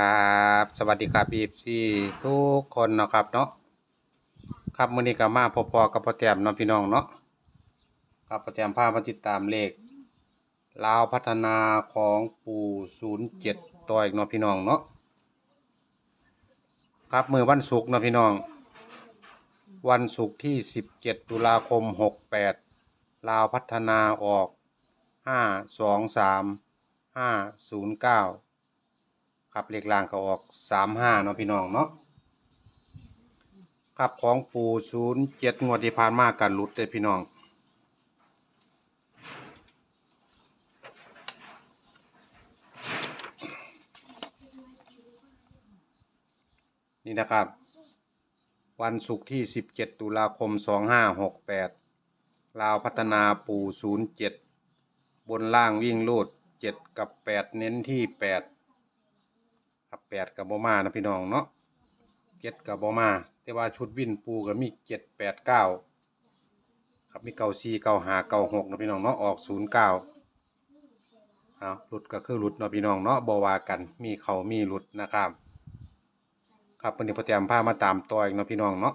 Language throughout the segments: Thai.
ครับ สวัสดีครับอีพี่ทุกคนนะครับเนาะครับมื้อนี้ก็มาพบๆกับพ่อแต้มเนาะพี่น้องเนาะครับพ่อแต้มพามาติดตามเลขลาวพัฒนาของปู่07ต่ออีกเนาะพี่น้องเนาะครับมือวันศุกร์เนาะพี่น้อง วันศุกร์ที่17ตุลาคม68ลาวพัฒนาออก523 509 ครับเลขล่างก็ออกสามห้าเนาะพี่น้องเนาะครับของปูศูนย์เจ็ดงวดที่ผ่านมากันหลุดเลยพี่น้อง นี่นะครับ วันศุกร์ที่สิบเจ็ดตุลาคมสองห้าหกแปดลาวพัฒนาปูศูนย์เจ็ดบนล่างวิ่งลูดเจ็ดกับแปดเน้นที่แป ดครับแปดกับบอมานะพี่น้องเนาะเจ็ดกับบอมา แต่ว่าชุดวินปูก็มีเจ็ดแปดเก้าครับมีเก้าสี่เก้าหาเก้าหกนะพี่น้องเนาะออกศูนย์เก้าเอาหลุดก็คือหลุดเนาะพี่น้องเนาะบวากันมีเขามีหลุดนะครับ ครับวันนี้พอเตรียมผ้ามาตามต่ออีกเนาะพี่น้องเนาะ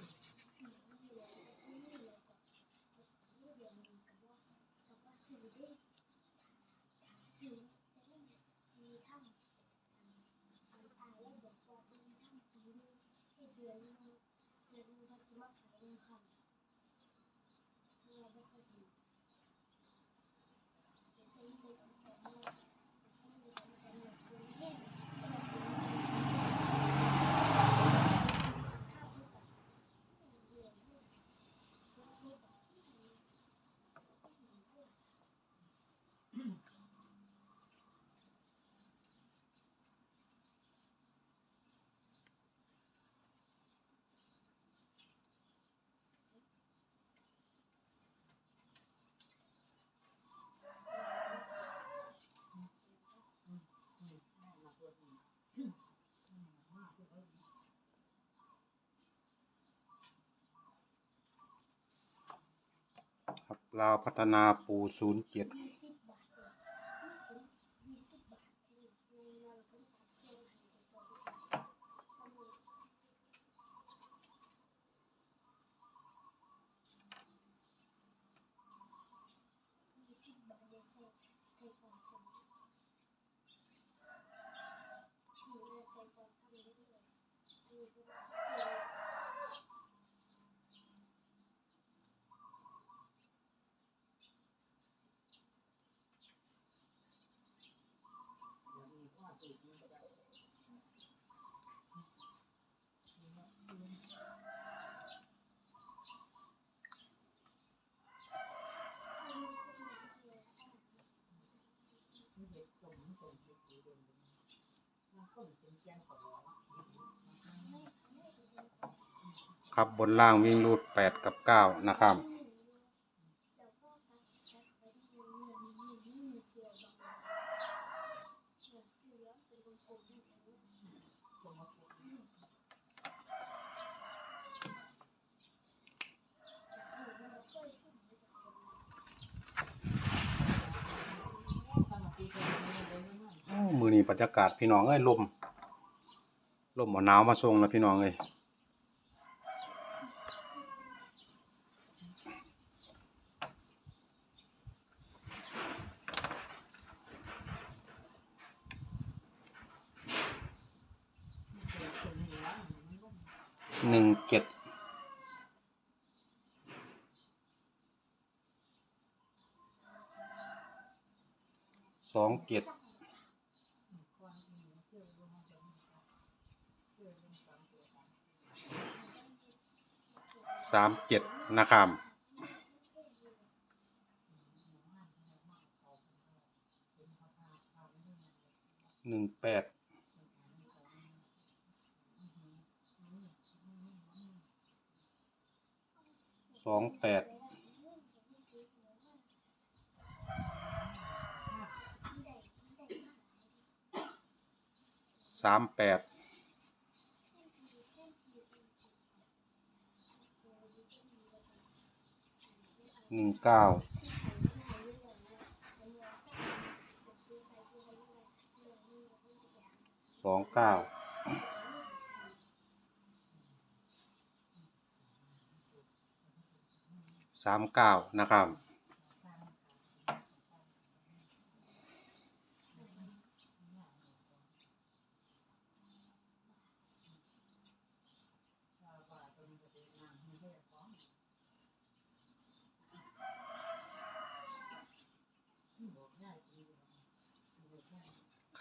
ดือนเดือนนึเขาจะมหนึ่งพันเไม่เคยเหนแต่ใช้เงินสองพัน ลาวพัฒนาปูศูนย์เจ็ด ครับบนล่างวิ่งรูดแปดกับเก้านะครับ โอ้มือ นี้บรรยากาศพี่น้องเอ้ยลมลมเอาหนาวมาส่งนะพี่น้องเอ้ยหนึ่งเจ็ดสองเจ็ด สามเจ็ดนะครับหนึ่งแปดสองแปดสามแปด หนึ่งเก้าสองเก้าสามเก้านะครับ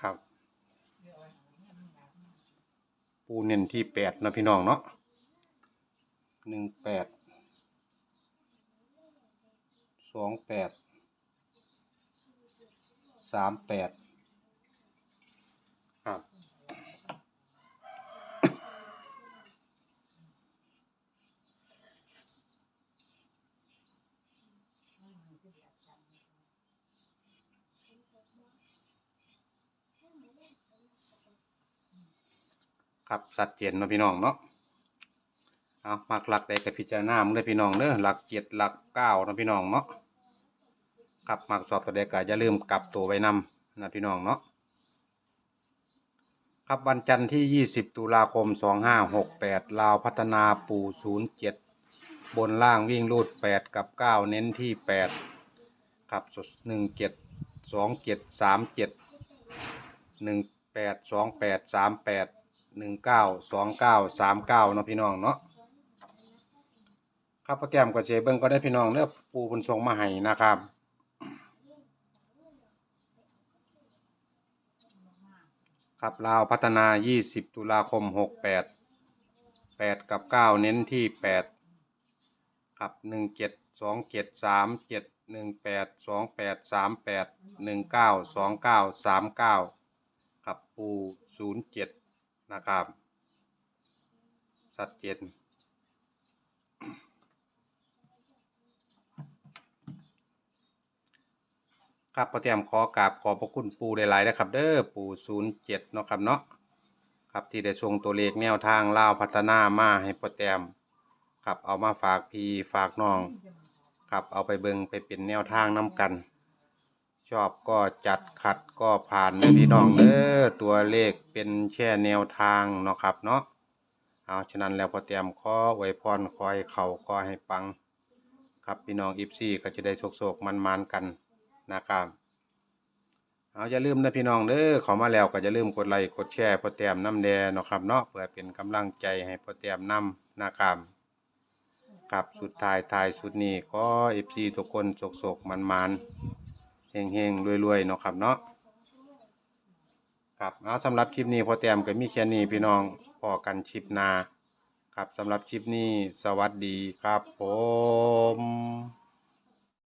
ครับ ปูเน้นที่แปดนะพี่น้องเนาะหนึ่งแปดสองแปดสามแปดครับ ครับสัดเจนเนาะพี่น้องเนาะเอามักหลักใดกับพิจารณามึงเลยพี่น้องเด้อหลักเจ็ดหลักเก้านะพี่น้องเนาะครับมักสอบตัวใดก็อย่าลืมกลับตัวไว้นำนะพี่น้องเนาะครับวันจันทร์ที่ 20 ตุลาคม 2568 ลาวพัฒนาปู07 บนล่างวิ่งรูด 8 กับ 9 เน้นที่ 8 ครับ1 7 2 7 3 7 1 8 2 8 3 8 หนึ่งเก้าสองเก้าสามเก้าเนาะพี่น้องเนาะครับโปรแกรมก็เชเบิ้งก็ได้พี่น้องเนื้อปูบุญทรงมาให้นะครับครับลาวพัฒนา 20 ตุลาคม 68 8 กับ 9 เน้นที่ 8 ครับ 1 7 2 7 3 7 1 8 2 8 3 8 1 9 2 9 3 9 ครับปู 07 นะครับสัดเจนครับพอเตรียมขอกราบขอบพระคุณปูหลายๆนะครับ เด้อปูศูนย์เจ็ดเนาะครับเนาะครับที่ได้ส่งตัวเลขแนวทางเล่าวพัฒนามาให้พอเตรียมครับเอามาฝากพี่ฝากน้อง ครับเอาไปเบิงไปเป็นแนวทางน้กัน ชอบก็จัดขัดก็ผ่านเด้อพี่น้องเด้อตัวเลขเป็นแค่แนวทางเนาะครับเนาะเอาฉะนั้นแล้วพอเตรียมขอไว้พรขอให้เข่าขอให้ปัง ครับพี่น้องอีฟซี่ก็จะได้โศกๆมันๆกันนะครับเอาอย่าลืมนะพี่น้องเด้อขอมาแล้วก็อย่าลืมกดไลค์กดแชร์พอเตรียมน้ำแดงเนาะครับเนาะเพื่อเป็นกำลังใจให้พอเตรียมนำนะครับครับสุดท้ายท้ายสุดนี้ขอเอฟซีทุกคนโศกๆมันๆ เฮงเฮงรวยๆเนาะครับเนาะครับเอาสำหรับคลิปนี้พอแต้มก็มีแค่นี้พี่น้องพอกันคลิปหน้าครับสำหรับคลิปนี้สวัสดีครับผม